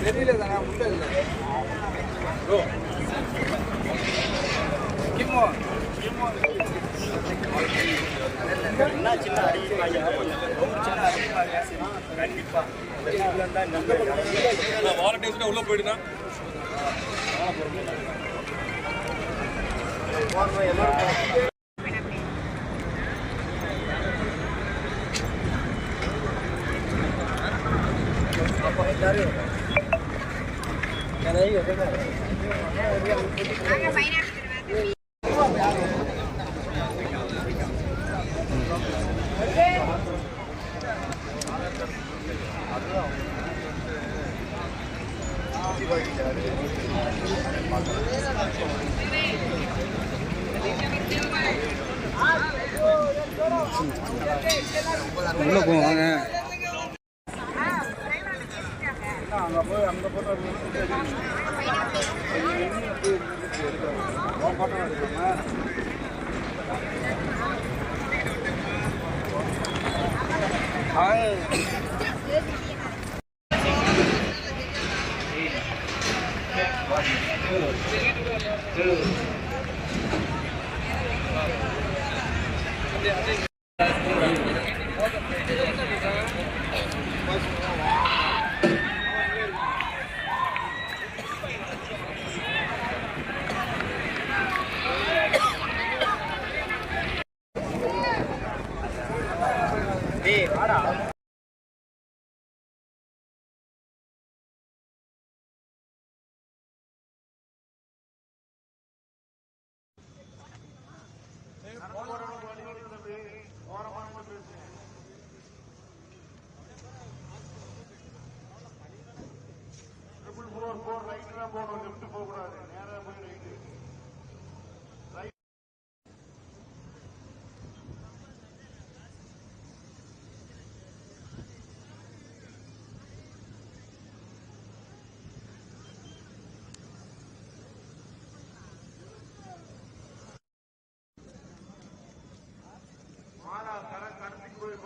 தெரியல தானே உள்ள இல்லை ப்ரோ என்ன சின்ன அடிப்பாங்க ரொம்ப சின்ன அடிப்பாங்க கண்டிப்பா வாலண்டியர்ஸ் உள்ள போயிடுனா உள்ள 哎。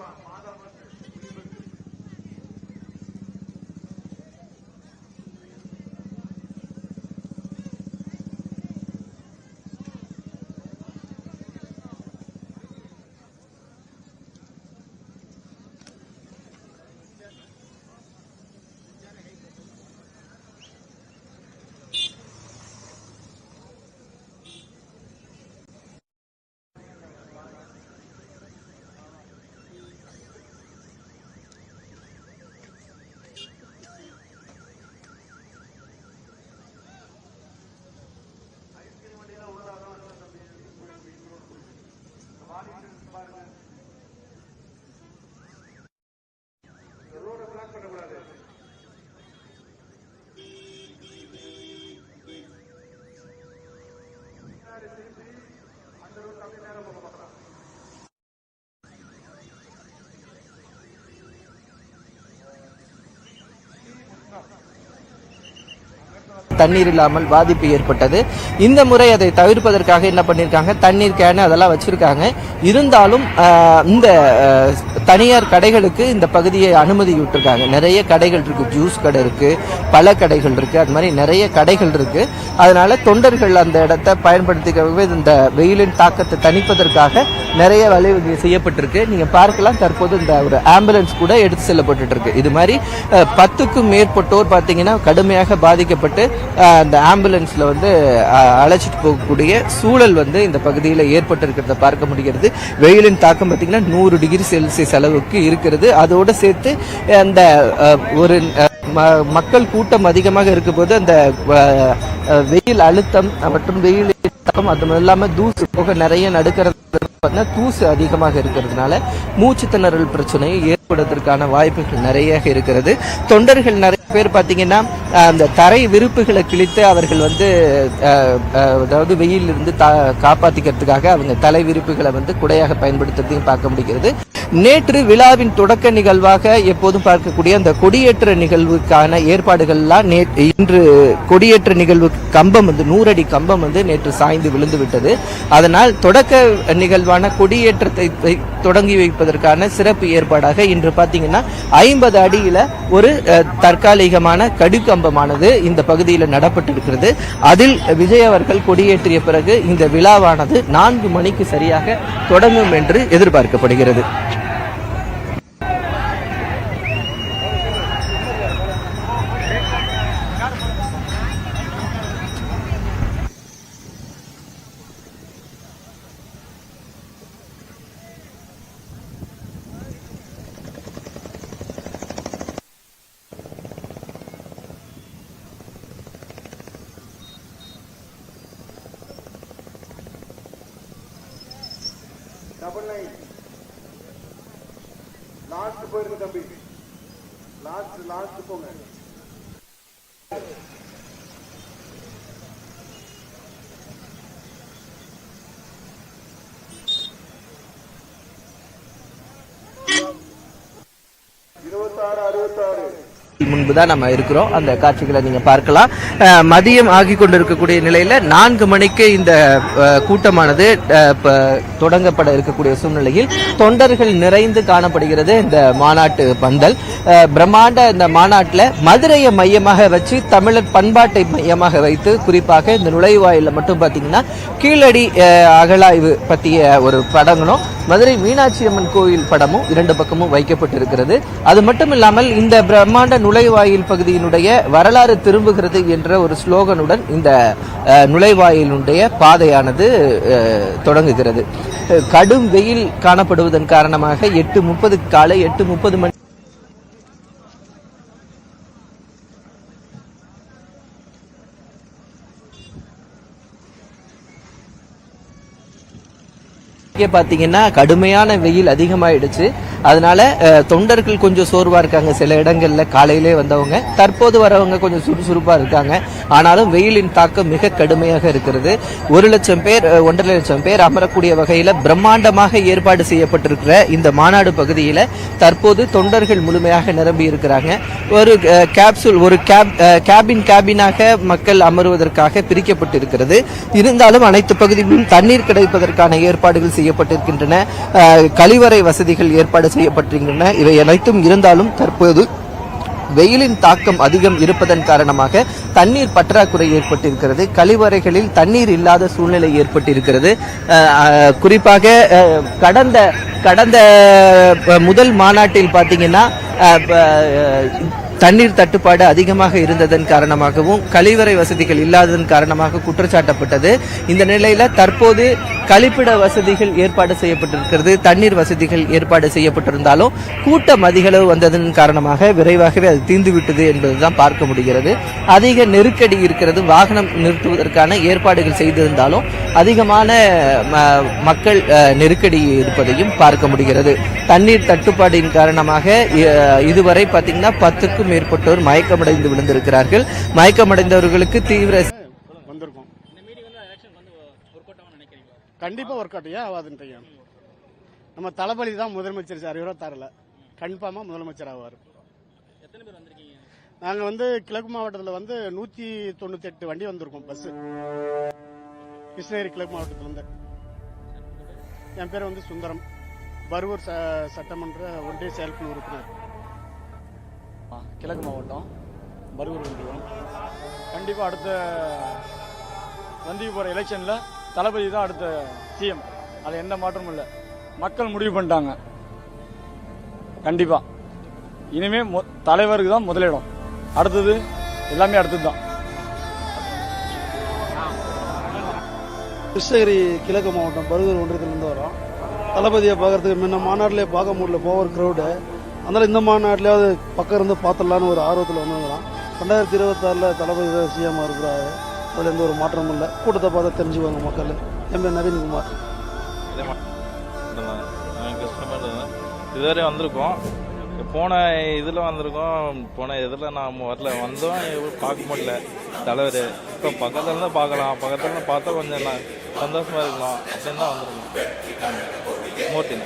Vamos. தண்ணீர் இல்லாமல் பாதிப்பு ஏற்பட்டது. இந்த முறை அதை தவிர்ப்பதற்காக என்ன பண்ணியிருக்காங்க தண்ணீர் கேனு அதெல்லாம் வச்சிருக்காங்க. இருந்தாலும் ஆஹ், இந்த தனியார் கடைகளுக்கு இந்த பகுதியை அனுமதி விட்டுருக்காங்க நிறைய கடைகள் இருக்கு. ஜூஸ் கடை இருக்கு பல கடைகள் இருக்கு அது மாதிரி நிறைய கடைகள் இருக்கு. அதனால தொண்டர்கள் அந்த இடத்த பயன்படுத்திக்கவே இந்த வெயிலின் தாக்கத்தை தணிப்பதற்காக நிறைய வழி செய்யப்பட்டிருக்கு. நீங்க பார்க்கலாம். தற்போது இந்த ஒரு ஆம்புலன்ஸ் கூட எடுத்து செல்லப்பட்டு இருக்கு இது மாதிரி பத்துக்கும் மேற்பட்டோர் பார்த்தீங்கன்னா கடுமையாக பாதிக்கப்பட்டு அந்த ஆம்புலன்ஸ்ல வந்து அழைச்சிட்டு போகக்கூடிய சூழல் வந்து இந்த பகுதியில் ஏற்பட்டிருக்கிறத பார்க்க முடிகிறது. வெயிலின் தாக்கம் பார்த்தீங்கன்னா நூறு டிகிரி செல்சியஸ் அளவுக்கு இருக்கிறது. அதோடு சேர்த்து அந்த ஒரு ம- மக்கள் கூட்டம் அதிகமாக இருக்கும்போது அந்த வெயில் அழுத்தம் மற்றும் வெயில் தாக்கம் அது இல்லாம தூசு போக நிறைய நடுக்கிறது பார்த்தீங்கன்னா தூசு அதிகமாக இருக்கிறதுனால மூச்சு திணறல் பிரச்சனை ஏற்படுவதற்கான வாய்ப்புகள் நிறைய இருக்கிறது. தொண்டர்கள் நிறைய பேர் பார்த்தீங்கன்னா அந்த தரை விருப்புகளை கிழித்து அவர்கள் வந்து அதாவது வெயிலிருந்து தா காப்பாற்றிக்கிறதுக்காக அவங்க தலை விருப்புகளை வந்து குடையாக பயன்படுத்துறதையும் பார்க்க முடிகிறது. நேற்று விழாவின் தொடக்க நிகழ்வாக எப்போதும் பார்க்கக்கூடிய அந்த கொடியேற்ற நிகழ்வுக்கான ஏற்பாடுகள்லாம் நே இன்று கொடியேற்ற நிகழ்வு கம்பம் வந்து நூறடி கம்பம் வந்து நேற்று சாய்ந்து விழுந்து விட்டது. அதனால் தொடக்க நிகழ்வான கொடியேற்றத்தை தொடங்கி வைப்பதற்கான சிறப்பு ஏற்பாடாக இன்று பார்த்தீங்கன்னா ஐம்பது அடியில ஒரு அஹ், தற்காலிகமான கடுக்கம்பமானது இந்த பகுதியில் நடப்பட்டிருக்கிறது. அதில் விஜய் அவர்கள் கொடியேற்றிய பிறகு இந்த விழாவானது நான்கு மணிக்கு சரியாக தொடங்கும் என்று எதிர்பார்க்கப்படுகிறது. டபுள் நைன் லாஸ்ட் போயிருங்க தம்பி. லாஸ்ட் லாஸ்ட் போங்க. இருபத்தாறு அறுபத்தாறு. முன்பு தான் நம்ம இருக்கிறோம். அந்த காட்சிகளை நீங்க பார்க்கலாம். மதியம் ஆகி கொண்டிருக்கக்கூடிய நிலையில நான்கு மணிக்கு இந்த கூட்டமானது தொடங்கப்பட இருக்கக்கூடிய சூழ்நிலையில் தொண்டர்கள் நிறைந்து காணப்படுகிறது. இந்த மாநாட்டு பந்தல். பிரம்மாண்ட இந்த மாநாட்டில் மதுரையை மையமாக வச்சு தமிழர் பண்பாட்டை மையமாக வைத்து குறிப்பாக இந்த நுழைவாயில மட்டும் பார்த்தீங்கன்னா கீழடி அகலாய்வு அகழாய்வு பற்றிய ஒரு படங்களும் மதுரை மீனாட்சி அம்மன் கோயில் படமும் இரண்டு பக்கமும் வைக்கப்பட்டிருக்கிறது. அது மட்டும் இல்லாமல் இந்த பிரம்மாண்ட நுழைவாயில் பகுதியினுடைய வரலாறு திரும்புகிறது என்ற ஒரு ஸ்லோகனுடன் இந்த அஹ், நுழைவாயிலுடைய பாதையானது அஹ், தொடங்குகிறது. கடும் வெயில் காணப்படுவதன் காரணமாக எட்டு முப்பது காலை எட்டு முப்பது மணி இன்றைக்கே பார்த்தீங்கன்னா கடுமையான வெயில் அதிகமாயிடுச்சு. அதனால தொண்டர்கள் கொஞ்சம் சோர்வாக இருக்காங்க. சில இடங்கள்ல காலையிலே வந்தவங்க தற்போது வரவங்க கொஞ்சம் சுறுசுறுப்பாக இருக்காங்க. ஆனாலும் வெயிலின் தாக்கம் மிக கடுமையாக இருக்கிறது. ஒரு லட்சம் பேர் ஒன்றரை லட்சம் பேர் அமரக்கூடிய வகையில் பிரம்மாண்டமாக ஏற்பாடு செய்யப்பட்டிருக்கிற இந்த மாநாடு பகுதியில் தற்போது தொண்டர்கள் முழுமையாக நிரம்பி இருக்கிறாங்க. ஒரு கேப்சூல் ஒரு கேப் கேபின் கேபினாக மக்கள் அமருவதற்காக பிரிக்கப்பட்டிருக்கிறது. இருந்தாலும் அனைத்து பகுதிகளிலும் தண்ணீர் கிடைப்பதற்கான ஏற்பாடுகள் செய்யப்பட்டிருக்கின்றன. கழிவறை வசதிகள் ஏற்பாடு செய்யப்பட்டிருக்கின்றன. இவை அனைத்தும் இருந்தாலும் தற்போது வெயிலின் தாக்கம் அதிகம் இருப்பதன் காரணமாக தண்ணீர் பற்றாக்குறை ஏற்பட்டிருக்கிறது. கழிவறைகளில் தண்ணீர் இல்லாத சூழ்நிலை ஏற்பட்டிருக்கிறது. குறிப்பாக கடந்த கடந்த முதல் மாநாட்டில் பார்த்தீங்கன்னா தண்ணீர் தட்டுப்பாடு அதிகமாக இருந்ததன் காரணமாகவும் கழிவறை வசதிகள் இல்லாததன் காரணமாக குற்றச்சாட்டப்பட்டது. இந்த நிலையில தற்போது கழிப்பிட வசதிகள் ஏற்பாடு செய்யப்பட்டிருக்கிறது. தண்ணீர் வசதிகள் ஏற்பாடு செய்யப்பட்டிருந்தாலும் கூட்டம் அதிகளவு வந்ததன் காரணமாக விரைவாகவே அது தீர்ந்துவிட்டது என்பதுதான் பார்க்க முடிகிறது. அதிக நெருக்கடி இருக்கிறது. வாகனம் நிறுத்துவதற்கான ஏற்பாடுகள் செய்திருந்தாலும் அதிகமான ம- மக்கள் நெருக்கடி இருப்பதையும் பார்க்க முடிகிறது. தண்ணீர் தட்டுப்பாடின் காரணமாக இதுவரை பார்த்தீங்கன்னா பத்துக்கும் மேற்பட்டோர் மயக்கமடைந்து விழுந்திருக்கிறார்கள். மயக்கமடைந்தவர்களுக்கு தீவிர வந்திருக்கோம். கண்டிப்பா ஒர்க் அவுட் ஏன் ஆகாதுன்றீங்க நம்ம தளபதி தான் முதலமைச்சர் சார் இருபத்தாறுல. கன்ஃபார்மா முதலமைச்சர் ஆவார். நாங்க வந்து கிழக்கு மாவட்டத்தில் வந்து நூத்தி தொண்ணூத்தி எட்டு வண்டி வந்திருக்கோம் பஸ் கிருஷ்ணகிரி கிழக்கு மாவட்டத்துல இருந்து. என் பேர் வந்து சுந்தரம். பருவூர் ச- சட்டமன்ற ஒன்றிய செயற்குழு உறுப்பினர். கிழக்கு மாவட்டம் பர்கூர் ஒன்றியம் கண்டிப்பாக அடுத்த வந்திக்கு போகிற எலெக்ஷனில் தளபதி தான் அடுத்த சிஎம் அது எந்த மாற்றமும் இல்லை. மக்கள் முடிவு பண்ணிட்டாங்க. கண்டிப்பாக இனிமேல் மொ தலைவருக்கு தான் முதலிடம் அடுத்தது எல்லாமே அடுத்தது தான். கிருஷ்ணகிரி கிழக்கு மாவட்டம் பருகூர் ஒன்றியத்திலிருந்து வரோம். தளபதியை பார்க்கறதுக்கு முன்ன மாநாட்டிலே பார்க்க முடியல போவர் க்ரௌடு அதனால் இந்த மாநாட்டிலேயாவது பக்கம் இருந்து பார்த்துடலான்னு ஒரு ஆர்வத்தில் வந்துருக்கிறோம் ரெண்டாயிரத்தி இருபத்தாறில் தளபதி சிஎம்மாக இருக்கிறாரு. அதில் எந்த ஒரு மாற்றமும் இல்லை. கூட்டத்தை பார்த்து தெரிஞ்சுக்குவாங்க மக்கள். என் பேர் நவீன்குமார் இதுவரை வந்திருக்கோம். போன இதில் வந்திருக்கோம். போன இதில் நான் வரல. வந்தோம். பார்க்க முடியல. தலைவர் இப்போ பக்கத்துல இருந்து பார்க்கலாம். பக்கத்துல இருந்து பார்த்தா கொஞ்சம் சந்தோஷமாக சந்தோஷமா இருக்கலாம். அப்படின்னு தான் வந்திருக்கோம். மூர்த்தி.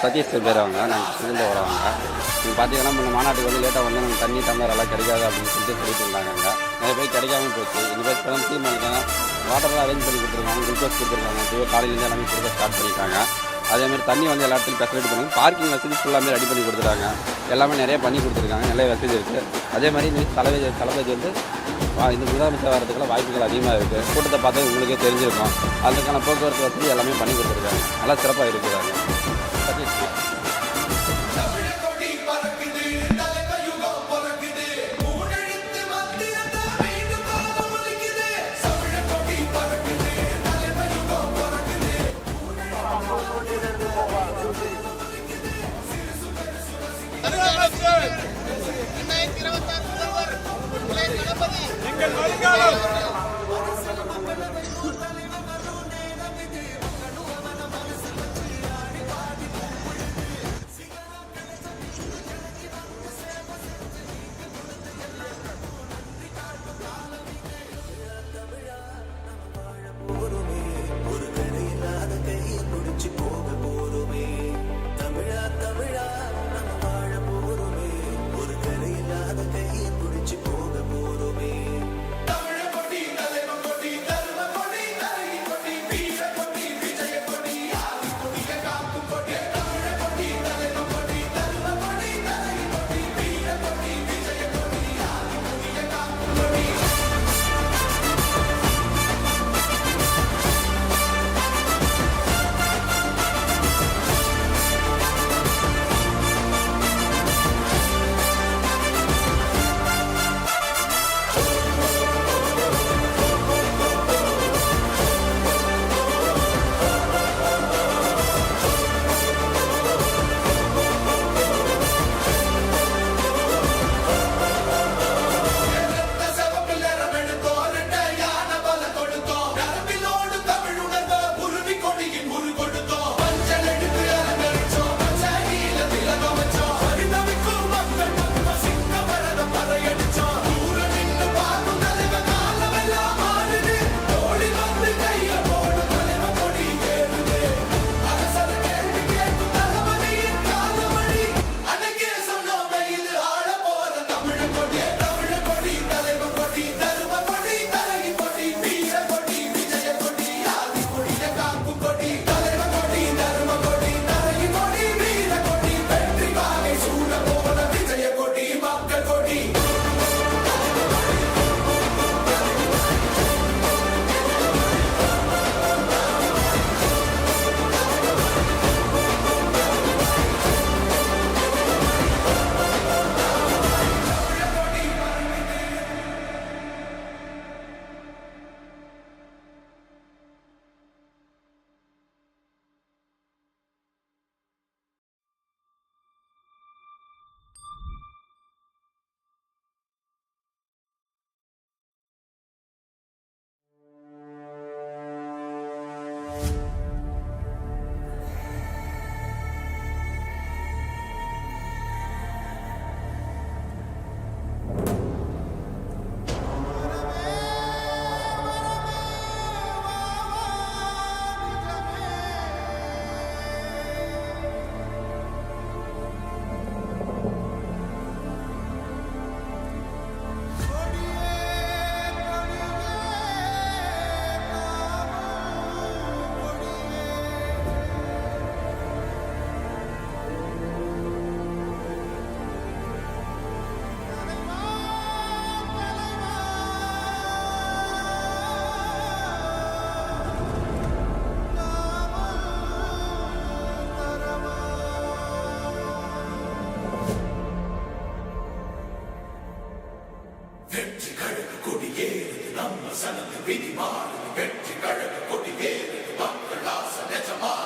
சதீஷ் பேர் அவங்க நாங்கள் கிருஷ்ணகிரியில் வரவங்க நீங்கள் பார்த்தீங்கன்னா முன்ன மாநாட்டுக்கு வந்து லேட்டாக வந்து நாங்கள் தண்ணி டம்ளர் எல்லாம் கிடைக்காது அப்படின்னு சொல்லிட்டு சொல்லிட்டு இருந்தாங்க அங்கே. நிறைய பேர் கிடைக்காம போச்சு. இந்த பேர் இப்போ தான் தீர்மானிக்காங்க வாட்டர்லாம் அரேஞ்ச் பண்ணி கொடுத்துருக்காங்க குளுக்கோஸ் கொடுத்துருக்காங்க. இப்போ காலையிலேருந்து எல்லாமே கொடுக்க ஸ்டார்ட் பண்ணிட்டாங்க. அதே மாதிரி தண்ணி வந்து எல்லா இடத்துலையும் ஃபெசிலிட்டி பண்ணி பார்க்கிங் வசதி ஃபுல்லாமே ரெடி பண்ணி கொடுத்துருக்காங்க எல்லாமே நிறைய பண்ணி கொடுத்துருக்காங்க. நிறைய வசதி இருக்குது அதே மாதிரி இந்த தலைவர் தளபதி வந்து இந்த முதலமைச்சர் வரதுக்கெல்லாம் வாய்ப்புகள் அதிகமாக இருக்குது கூட்டத்தை பார்த்தா உங்களுக்கே தெரிஞ்சிருக்கும். அதுக்கான போக்குவரத்து வசதி எல்லாமே பண்ணி கொடுத்துருக்காங்க. நல்லா சிறப்பாக இருக்கிறாங்க.